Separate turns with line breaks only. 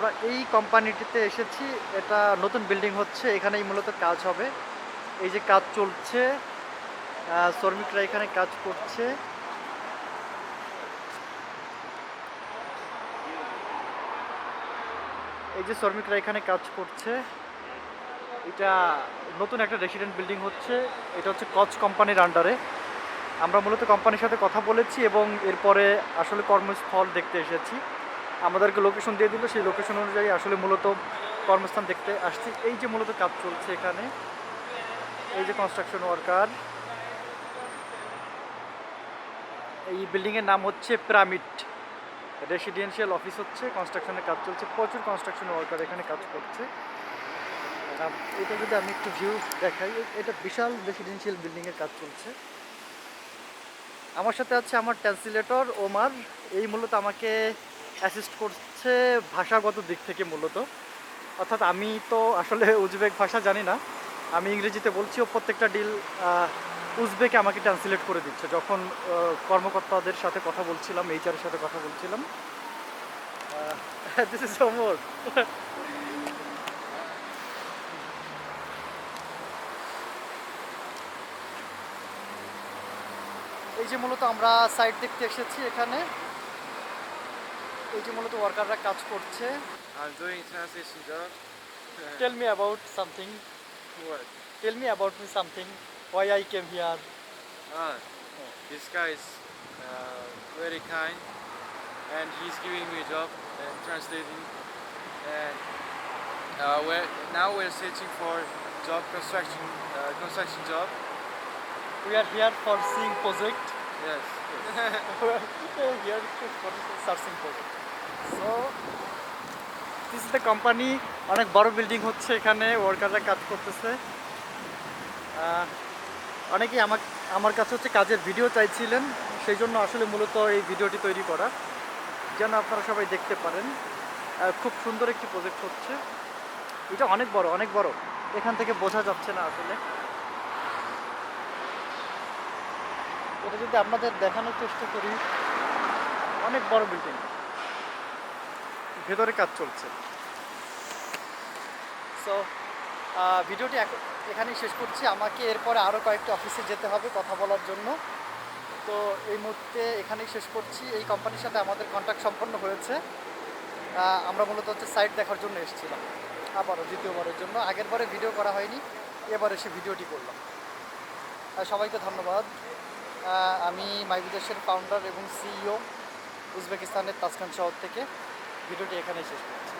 আমরা এই কোম্পানিটিতে এসেছি। এটা নতুন বিল্ডিং হচ্ছে, এখানেই মূলত কাজ হবে। এই যে কাজ চলছে শ্রমিকরা এখানে কাজ করছে। এই যে শ্রমিকরা এখানে কাজ করছে। এটা নতুন একটা রেসিডেন্ট বিল্ডিং হচ্ছে, এটা হচ্ছে কচ কোম্পানির আন্ডারে আমরা মূলত কোম্পানির সাথে কথা বলেছি এবং এরপরে আসলে কর্মস্থল দেখতে এসেছি। আমাদেরকে লোকেশন দিয়ে দিল। সেই লোকেশন অনুযায়ী আসলে মূলত কর্মস্থান দেখতে আসছি। এই যে মূলত কাজ চলছে এখানে, এই যে কনস্ট্রাকশন ওয়ার্কার এই বিল্ডিংয়ের নাম হচ্ছে পিরামিড রেসিডেন্সিয়াল অফিস হচ্ছে কনস্ট্রাকশনের কাজ চলছে, প্রচুর কনস্ট্রাকশন ওয়ার্কার এখানে কাজ করছে। এটা যদি আমি একটু ভিউ দেখাই, এটা বিশাল রেসিডেন্সিয়াল বিল্ডিংয়ের কাজ চলছে। আমার সাথে আছে আমার ট্রান্সলেটর ওমার। এই মূলত আমাকে অ্যাসিস্ট করছে ভাষাগত দিক থেকে মূলত। অর্থাৎ আমি তো আসলে উজবেক ভাষা জানি না। আমি ইংরেজিতে বলছি, ও প্রত্যেকটা ডিল উজবেকে আমাকে ট্রান্সলেট করে দিচ্ছে। যখন কর্মকর্তাদের সাথে কথা বলছিলাম এইচআরের সাথে কথা বলছিলাম দিস ইজ ওমর এই যে মূলত আমরা সাইট দেখতে এসেছি এখানে। যে মূলত ওয়ার্কাররা কাজ করছে
I'm doing translation job.
Tell me about something
what?
Tell me about me something why I came here
Ah, this guy is uh, very kind, and he's giving me a job and translating. And uh, we're now we're searching for job construction uh, construction job.
We are here for seeing project.
Yes.
the company, অনেক বড় building হচ্ছে এখানে ওয়ার্কাররা কাজ করতেছে। অনেকেই আমার আমার কাছে হচ্ছে কাজের ভিডিও চাইছিলেন, সেই জন্য আসলে মূলত এই ভিডিওটি তৈরি করা। যেন আপনারা সবাই দেখতে পারেন। খুব সুন্দর একটি প্রজেক্ট হচ্ছে। এটা অনেক বড় অনেক বড়। এখান থেকে বোঝা যাচ্ছে না আসলে। এটা যদি আপনাদের দেখানোর চেষ্টা করি, অনেক বড় বিল্ডিং ভেতরে কাজ চলছে। সো ভিডিওটি এখানেই শেষ করছি। আমাকে এরপরে আরও কয়েকটি অফিসে যেতে হবে কথা বলার জন্য। তো এই মুহূর্তে এখানেই শেষ করছি। এই কোম্পানির সাথে আমাদের কন্ট্যাক্ট সম্পন্ন হয়েছে। আমরা মূলত হচ্ছে সাইট দেখার জন্য এসেছিলাম। আবারও দ্বিতীয়বারের জন্য। আগের বারে ভিডিও করা হয়নি, এবার এসে ভিডিওটি করলাম। সবাইকে ধন্যবাদ। আমি মাইবিদেশের ফাউন্ডার এবং সিইও উজবেকিস্তানের তাসখান শহর থেকে। ভিডিওটি এখানেই শেষ করছি।